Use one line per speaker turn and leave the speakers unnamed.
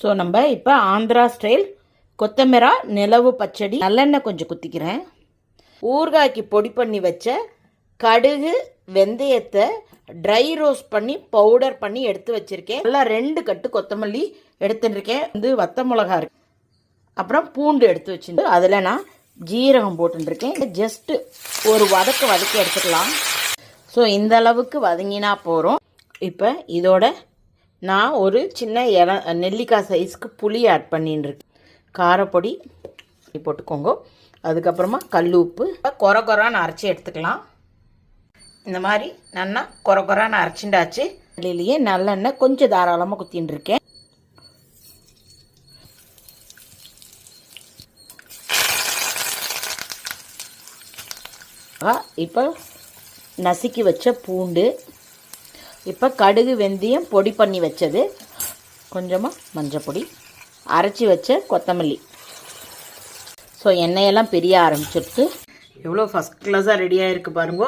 So நம்ம இப்போ Andhra style கொத்தமரா நிலவு பச்சடி நல்லெண்ணெய் கொஞ்சம் குத்திக்கிறேன். ஊறுகாய்க்கு பொடி பண்ணி வச்ச கடுகு வெந்தயத்தை ட்ரை ரோஸ்ட் பண்ணி பவுடர் பண்ணி எடுத்து வச்சுருக்கேன். நல்லா ரெண்டு கட்டு கொத்தமல்லி எடுத்துட்டுருக்கேன். வந்து வத்த மிளகா இருக்கு. அப்புறம் பூண்டு எடுத்து வச்சுட்டு அதில் நான் ஜீரகம் போட்டுருக்கேன் ஜஸ்ட்டு ஒரு வதக்க வதக்கி எடுத்துக்கலாம். ஸோ இந்த அளவுக்கு வதங்கினா போகிறோம் இப்போ இதோட நான் ஒரு சின்ன இல நெல்லிக்காய் சைஸ்க்கு புளி ஆட் பண்ணிட்டுருக்கேன் காரப்பொடி போட்டுக்கோங்க. அதுக்கப்புறமா கல் உப்பு கொர கொரான்னு அரைச்சி எடுத்துக்கலாம். இந்த மாதிரி நல்லா கொர கொரான்னு அரைச்சிண்டாச்சு. அதுலேயே நல்லெண்ணெய் கொஞ்சம் தாராளமாக குத்தின்னு இருக்கேன் இப்போ நசுக்கி வச்ச பூண்டு இப்போ கடுகு வெந்தயம் பொடி பண்ணி வச்சது. கொஞ்சமாக மஞ்சள் பொடி. அரைச்சி வச்ச கொத்தமல்லி. ஸோ எண்ணெயெல்லாம் பெரிய ஆரம்பிச்சிடுத்து எவ்வளோ ஃபஸ்ட் கிளாஸாக ரெடியாக இருக்குது பாருங்க.